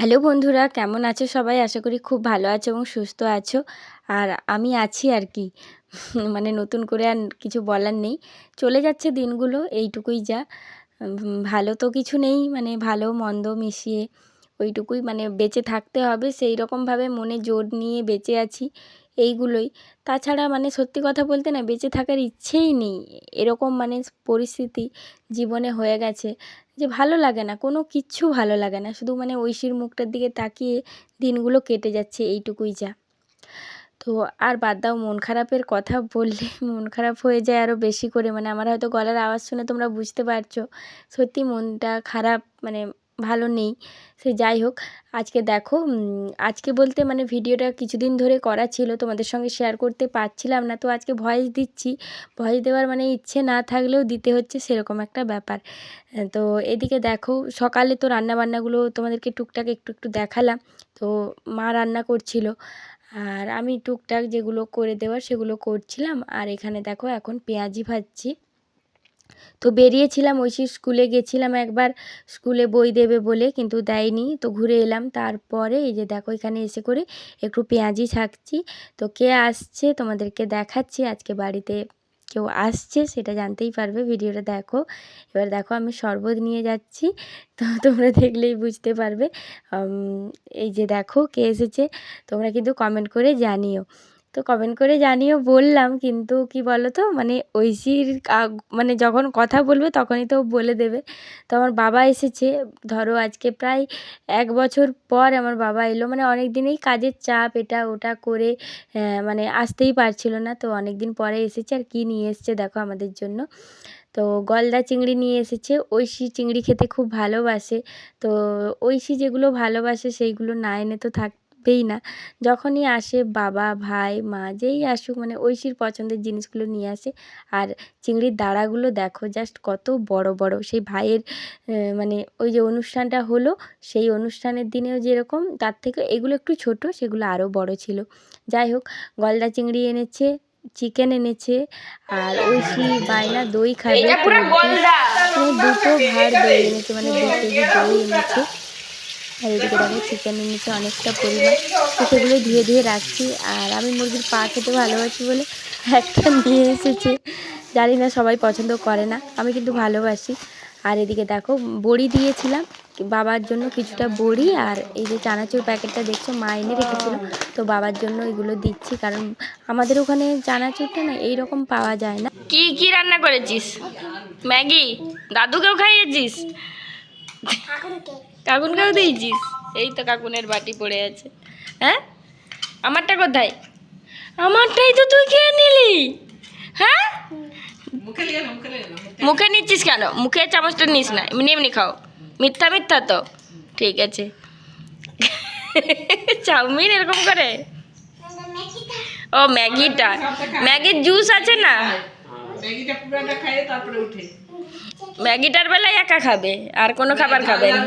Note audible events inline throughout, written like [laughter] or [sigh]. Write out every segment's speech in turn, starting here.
Hello বন্ধুরা, কেমন আছো সবাই? আশা করি খুব ভালো আছো এবং সুস্থ আছো। আর আমি আছি আর কি। [laughs] মানে নতুন করে আর কিছু বলার নেই। চলে যাচ্ছে দিনগুলো, এইটুকুই যা। ভালো তো কিছু নেই মানে ভালো মন্দ মিশিয়ে ওইটুকুই মানে বেঁচে থাকতে হবে। সেই রকমভাবে মনে জোর নিয়ে বেঁচে আছি। এইগুলোই। তাছাড়া মানে সত্যি কথা বলতে না, বেঁচে থাকার ইচ্ছেই নেই। এরকম মানে পরিস্থিতি জীবনে হয়ে গেছে যে ভালো লাগে না, কোনো কিচ্ছু ভালো লাগে না। শুধু মানে ঐশীর মুখটার দিকে তাকিয়ে দিনগুলো কেটে যাচ্ছে এইটুকুই যা। তো আর বাদ দাও, মন খারাপের কথা বললে [laughs] মন খারাপ হয়ে যায় আরও বেশি করে। মানে আমার হয়তো গলার আওয়াজ শুনে তোমরা বুঝতে পারছ। সত্যি মনটা খারাপ মানে ভালো নেই। সে যাই হোক, আজকে দেখো আজকে বলতে মানে ভিডিওটা কিছুদিন ধরে করা ছিল, তোমাদের সঙ্গে শেয়ার করতে পারছিলাম না। তো আজকে ভয়েস দিচ্ছি ভয়েস দেওয়ার মানে ইচ্ছে না থাকলেও দিতে হচ্ছে সেরকম একটা ব্যাপার। তো এদিকে দেখো, সকালে তো রান্নাবান্নাগুলো তোমাদেরকে টুকটাক একটু একটু দেখালাম। তো মা রান্না করছিল, আর আমি টুকটাক যেগুলো করে দেওয়ার সেগুলো করছিলাম। আর এখানে দেখো, এখন পেঁয়াজি ভাজছি। তো বেরিয়েছিলাম ঐশীর স্কুলে গেছিলাম একবার, স্কুলে বই দেবে বলে কিন্তু দেয়নি। তো ঘুরে এলাম, তারপরে এই যে দেখো এখানে এসে করে একটু পেঁয়াজি ছাকছি। তো কে আসছে তোমাদেরকে দেখাচ্ছি, আজকে বাড়িতে কেউ আসছে সেটা জানতেই পারবে, ভিডিওটা দেখো। এবার দেখো আমি শরবত নিয়ে যাচ্ছি, তো তোমরা দেখলেই বুঝতে পারবে। এই যে দেখো কে এসেছে, তোমরা কিন্তু কমেন্ট করে জানিও। তো কমেন্ট করে জানিও বললাম, কিন্তু কি বলো তো মানে ঐশীর মানে যখন কথা বলবে তখনই তো বলে দেবে। তো আমার বাবা এসেছে, ধরো আজকে প্রায় এক বছর পর আমার বাবা এলো। মানে অনেক দিনেই কাজের চাপ, এটা ওটা করে মানে আসতেই পারছিল না। তো অনেক দিন পরে এসেছে আর কি নিয়ে এসেছে দেখো আমাদের জন্য। তো গলদা চিংড়ি নিয়ে এসেছে। ঐশী চিংড়ি খেতে খুব ভালোবাসে। তো ঐশী যেগুলো ভালোবাসে সেইগুলো না এনে তো থাকবেই না। যখনই আসে বাবা ভাই মা যেই আসুক মানে ঐশীর পছন্দের জিনিসগুলো নিয়ে আসে। আর চিংড়ির দাঁড়াগুলো দেখো জাস্ট কত বড় বড়। সেই ভাইয়ের মানে ওই যে অনুষ্ঠানটা হলো সেই অনুষ্ঠানের দিনেও যেরকম তার থেকে এগুলো একটু ছোট সেগুলো আরও বড় ছিল। যাই হোক গলদা চিংড়ি এনেছে চিকেন এনেছে আর ঐশী বায়না দই খাবে। তো মানে দুটো ভার দই এনেছে মানে দু কেজি দই এনেছে। আর এদিকে দেখো চিকেন এনেছে অনেকটা পরিমাণ। তো সেগুলো ধুয়ে ধুয়ে রাখছি। আর আমি মুরগির পা খেতে ভালোবাসি বলে একটা নিয়ে এসেছে। জানি না সবাই পছন্দ করে না আমি কিন্তু ভালোবাসি। আর এদিকে দেখো বড়ি দিয়েছিলাম বাবার জন্য কিছুটা বড়ি। আর এই যে চানাচুর প্যাকেটটা দেখছ মা এনে রেখেছিল। তো বাবার জন্য এগুলো দিচ্ছি কারণ আমাদের ওখানে চানাচুরটা না এইরকম পাওয়া যায় না। কি কি রান্না করেছিস? ম্যাগি? দাদুকেও খাইয়েছিস? কাকুনকেও দিয়েছিস? এই তো কাকুনের বাটি পড়ে আছে। হ্যাঁ? আমারটা কোথায়? আমারটাই তো তুই খেয়ে নিলি। হ্যাঁ? মুখে নিচ্ছিস কেন? মুখে চামচটা নিস না। এমনি এমনি খাও। মিথ্যা মিথ্যা তো। ঠিক আছে। চাউমিন এরকম করে? ও ম্যাগিটা। ম্যাগির জুস আছে না? ম্যাগিটা পুরাটা খাইয়ে তারপরে উঠে। ম্যাগিটার বেলায় একা খাবে আর কোনো খাবার খাবে না।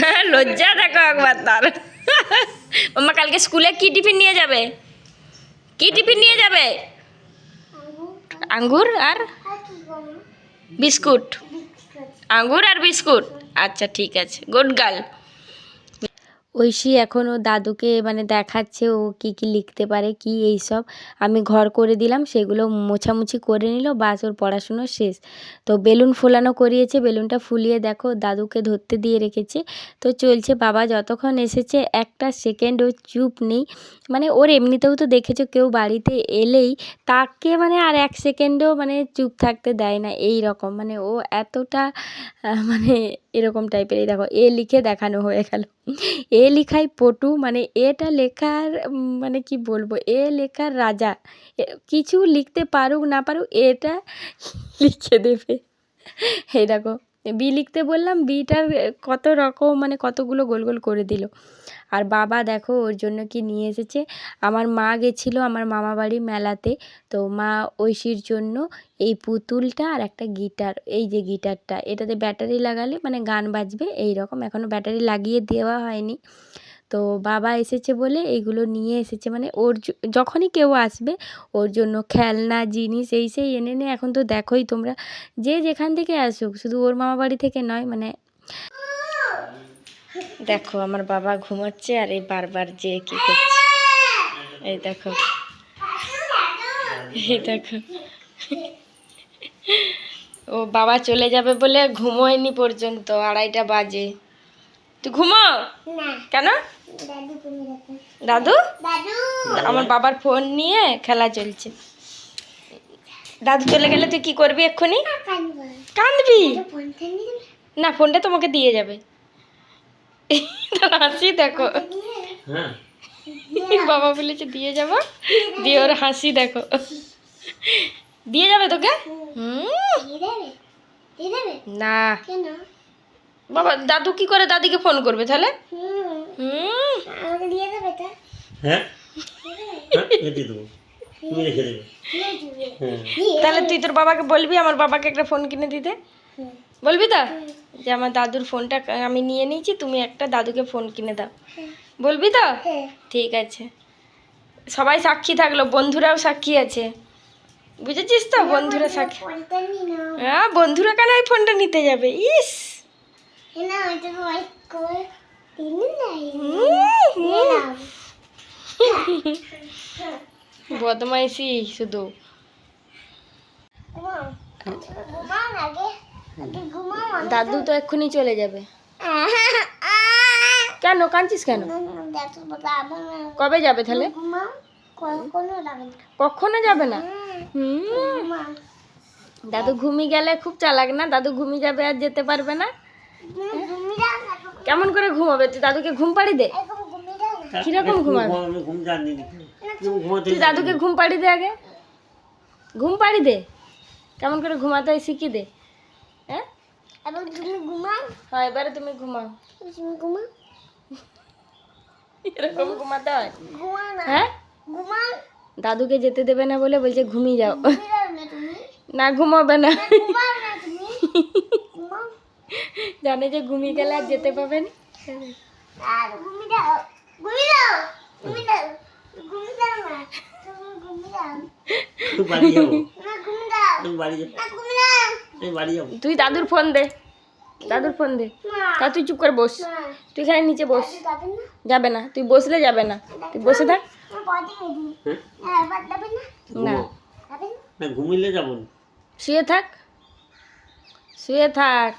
হ্যাঁ [laughs] লজ্জা দেখো একবার তার। [laughs] মাম্মা কালকে স্কুলে কি টিফিন নিয়ে যাবে? কি টিফিন নিয়ে যাবে? আঙ্গুর আর বিস্কুট। আঙ্গুর আর বিস্কুট। আচ্ছা ঠিক আছে। Good girl. ঐশী এখন ও দাদুকে মানে দেখাচ্ছে ও কি কি লিখতে পারে, কি এই সব আমি ঘর করে দিলাম, সেগুলো মোছামুছি করে নিল, বাস ওর পড়াশুনো শেষ। তো বেলুন ফোলানো করিয়েছে, বেলুনটা ফুলিয়ে দেখো দাদুকে ধরতে দিয়ে রেখেছে। তো চলছে, বাবা যতক্ষণ এসেছে, একটা সেকেন্ড ও চুপ নেই। মানে ওর এমনিতেও তো দেখেছ কেউ বাড়িতে এলেই তাকে মানে আর এক সেকেন্ডও মানে চুপ থাকতে দেয় না এই রকম মানে ও এতটা মানে এরকম টাইপের এই দেখো, এ লিখে দেখানো হয়ে গেল। এ লেখায় পটু মানে এটা লেখার মানে কি বলব, এ লেখার রাজা। কিছু লিখতে পারুক না পারুক, এটা লিখে দেবে। এই দেখো বি লিখতে বললাম বিটার কত রকম মানে কতগুলো গোল গোল করে দিল। আর বাবা দেখো ওর জন্য কি নিয়ে এসেছে। আমার মা গেছিল আমার মামা বাড়ি মেলাতে। তো মা ঐশীর জন্য এই পুতুলটা আর একটা গিটার, এই যে গিটারটা। এটাতে ব্যাটারি লাগালে মানে গান বাজবে এই রকম এখনও ব্যাটারি লাগিয়ে দেওয়া হয়নি। তো বাবা এসেছে বলে এইগুলো নিয়ে এসেছে। মানে ওর যখনই কেউ আসবে, ওর জন্য খেলনা, জিনিস এই সেই এনে এনে এখন তো দেখোই তোমরা, যে যেখান থেকে আসুক, শুধু ওর মামা বাড়ি থেকে নয় মানে দেখো আমার বাবা ঘুমাচ্ছে আর এই বারবার যে কি করছে। এই দেখো। এই দেখো। ও বাবা চলে যাবে বলে ঘুমোয়নি পর্যন্ত, আড়াইটা বাজে। তুই ঘুমো? কেন? দাদু আমার বাবার ফোন নিয়ে খেলা চলছে। দাদু চলে গেলে তুই কি করবি এক্ষুনি? কাঁদবি। না ফোনটা তোমাকে দিয়ে যাবে। তোর হাসি দেখো। বাবা বলেছে দিয়ে যাব। দিয়ে ওর হাসি দেখো। দিয়ে যাবে তোকে? হুম। না। বাবা দাদু কি করে দাদিকে ফোন করবে তাহলে? হুম। হ্যাঁ? হ্যাঁ রেখে দেবো। তুমি রেখে দেবে। হ্যাঁ। তাহলে তুই তোর বাবাকে বলবি আমার বাবাকে একটা ফোন কিনে দিতে। বলবি তো? যে আমার দাদুর ফোনটা আমি নিয়ে নিয়েছি তুমি একটা দাদুকে ফোন কিনে দাও। বলবি তো? ঠিক আছে। সবাই সাক্ষী থাকল বন্ধুরাও সাক্ষী আছে। বুঝেছিস তো? বন্ধুরা সাক্ষী হ্যাঁ বন্ধুরা কেন ওই ফোনটা নিতে যাবে? ইস! বদমাইশি শুধু দাদু তো এক্ষুনি চলে যাবে কেন কাঁদছিস কেন কবে যাবে তাহলে কখনো যাবে না দাদু ঘুমিয়ে গেলে খুব চালাক না দাদু ঘুমিয়ে যাবে আর যেতে পারবে না কেমন করে ঘুমাবে? তুই দাদুকে ঘুম পাড়ি দে। কীরকম ঘুমাবে? তুমি তুই দাদুকে ঘুম পাড়ি দে আগে। ঘুম পাড়ি দে। কেমন করে ঘুমাতে হয় শিখিয়ে দে। হ্যাঁ? হ্যাঁ এবারে তুমি ঘুমাও। এরকম ঘুমাতে হয়? হ্যাঁ? দাদুকে যেতে দেবে না বলে বলছে ঘুমিয়ে যাও। না ঘুমাবে না। জানে যে ঘুমিয়ে গেলে আর যেতে পাবে না তুমি বাড়ি যাব তুমি বাড়ি যাব তুমি বাড়ি যাব তুই দাদুর ফোন দে দাদুর ফোন দে। তা তুই চুপ করে বস। তুই এখানে নিচে বস। যাবে না? তুই বসলে যাবে না। তুই বসে থাক। না? ঘুমিলে যাব শুয়ে থাক। শুয়ে থাক।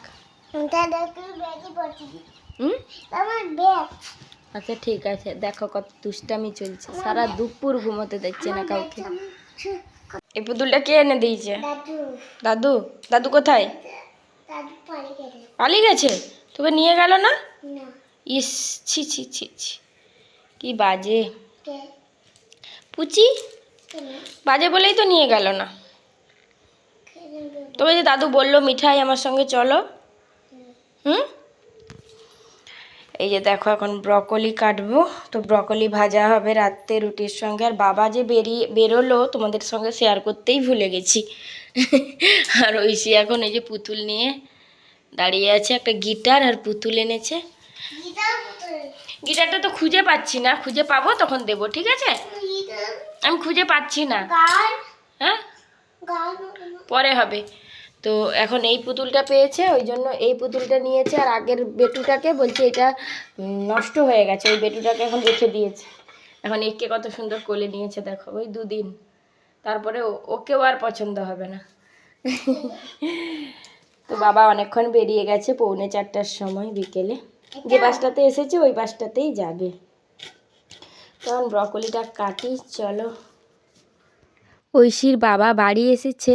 আচ্ছা ঠিক আছে। দেখো কত দুষ্টামি চলছে। সারা দুপুর ঘুমোতে দিচ্ছে না কাউকে। এই পুতুলটা কে এনে দিয়েছে? দাদু। দাদু? কোথায়? পালিয়ে গেছে। তোকে নিয়ে গেল না? ইস ছি ছি ছি ছি। কি বাজে। পুচি? বাজে বলেই তো নিয়ে গেল না। তবে যে দাদু বলল মিঠাই আমার সঙ্গে চলো। হুম? এই যে দেখো এখন ব্রকলি কাটবো। তো ব্রকলি ভাজা হবে রাত্রে রুটির সঙ্গে। আর বাবা যে বেরিয়ে বেরোলো তোমাদের সঙ্গে শেয়ার করতেই ভুলে গেছি। [laughs] আর ঐশী এখন এই যে পুতুল নিয়ে দাঁড়িয়ে আছে একটা গিটার আর পুতুল এনেছে। গিটারটা তো খুঁজে পাচ্ছি না খুঁজে পাবো তখন দেবো ঠিক আছে? আমি খুঁজে পাচ্ছি না। হ্যাঁ? পরে হবে। তো এখন এই পুতুলটা পেয়েছে, ওই জন্য এই পুতুলটা নিয়েছে আর আগের বেটুটাকে বলছে এটা নষ্ট হয়ে গেছে, ওই বেটুটাকে এখন রেখে দিয়েছে। এখন একে কত সুন্দর কোলে নিয়েছে দেখো, ওই দুদিন। তারপরে ওকেও আর পছন্দ হবে না। তো বাবা অনেকক্ষণ বেরিয়ে গেছে পৌনে চারটার সময় বিকেলে। যে বাসটাতে এসেছে ওই বাসটাতেই যাবে। তখন ব্রকলিটা কাটি, চলো। ঐশীর বাবা বাড়ি এসেছে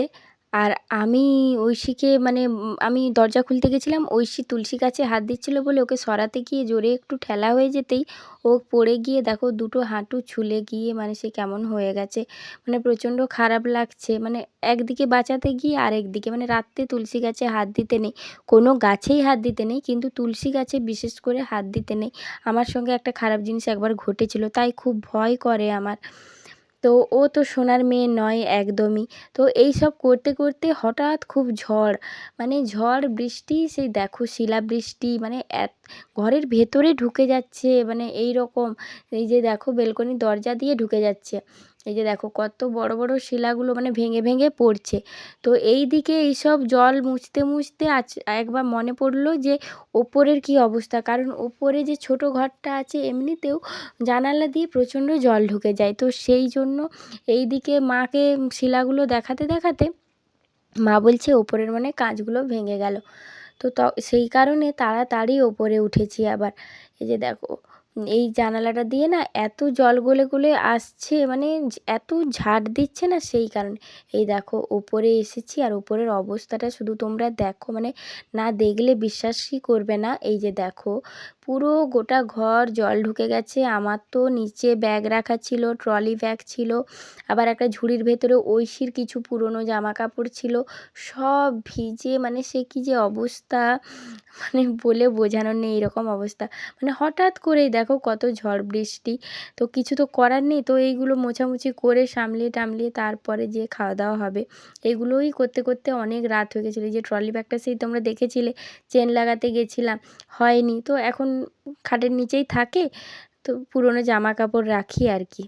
আমি ঐশীকে মানে আমি দরজা খুলতে গেছিলাম। ঐশী তুলসী গাছে হাত দিচ্ছিল বলে ওকে সরাতে গিয়ে জোরে একটু ঠেলা হয়ে যেতেই ও পড়ে গিয়ে দেখো দুটো হাঁটু ছুলে গিয়ে মানে সে কেমন হয়ে গেছে। মানে প্রচণ্ড খারাপ লাগছে। মানে একদিকে বাঁচাতে গিয়ে আরেকদিকে মানে রাত্রে তুলসী গাছে হাত দিতে নেই। কোনো গাছেই হাত দিতে নেই, কিন্তু তুলসী গাছে বিশেষ করে হাত দিতে নেই। আমার সঙ্গে একটা খারাপ জিনিস একবার ঘটেছিল, তাই খুব ভয় করে আমার। তো ও তো সোনার মেয়ে নয় একদমই। তো এই সব করতে করতে হঠাৎ খুব ঝড় মানে ঝড়, বৃষ্টি, সেই দেখো শিলাবৃষ্টি মানে এত, ঘরের ভেতরে ঢুকে যাচ্ছে মানে এই রকম এই যে দেখো বেলকনির দরজা দিয়ে ঢুকে যাচ্ছে। এই যে দেখো কত বড় বড় শিলাগুলো মানে ভেঙে ভেঙে পড়ছে। তো এই দিকে এইসব জল মুছতে মুছতে আজ একবার মনে পড়ল যে ওপরের কী অবস্থা। কারণ ওপরে যে ছোট ঘরটা আছে এমনিতেও জানালা দিয়ে প্রচণ্ড জল ঢুকে যায়। তো সেই জন্য এই দিকে মাকে শিলাগুলো দেখাতে দেখাতে মা বলছে ওপরের মানে কাঁচগুলো ভেঙে গেল। তো সেই কারণে তাড়াতাড়ি ওপরে উঠেছি আবার। এই যে দেখো এই জানালাটা দিয়ে না এত জল গলে গলে আসছে মানে এত ঝাড় দিচ্ছে না সেই কারণে। এই দেখো, ওপরে এসেছি আর ওপরের অবস্থাটা শুধু তোমরা দেখো মানে না দেখলে বিশ্বাসই করবে না। এই যে দেখো পুরো গোটা ঘর জল ঢুকে গেছে। আমার তো নিচে ব্যাগ রাখা ছিল, ট্রলি ব্যাগ ছিল, আবার একটা ঝুড়ির ভেতরে ঐশীর কিছু পুরনো জামা কাপড় ছিল। সব ভিজে মানে সে কী যে অবস্থা মানে বলে বোঝানোর নেই এরকম অবস্থা। মানে হঠাৎ করেই দেখো কত ঝড় বৃষ্টি, তো কিছু তো করার নেই, তো এইগুলো মোছামুছি করে সামলিয়ে টামলিয়ে তারপরে যে খাওয়া দাওয়া হবে। এগুলোই করতে করতে অনেক রাত হয়ে গেছিল। যে ট্রলি ব্যাগটা সেই তোমরা দেখেছিলে, চেন লাগাতে গেছিলাম, হয়নি। তো এখন খাটের নিচেই থাকে তো পুরনো জামা কাপড় রাখি আর কি।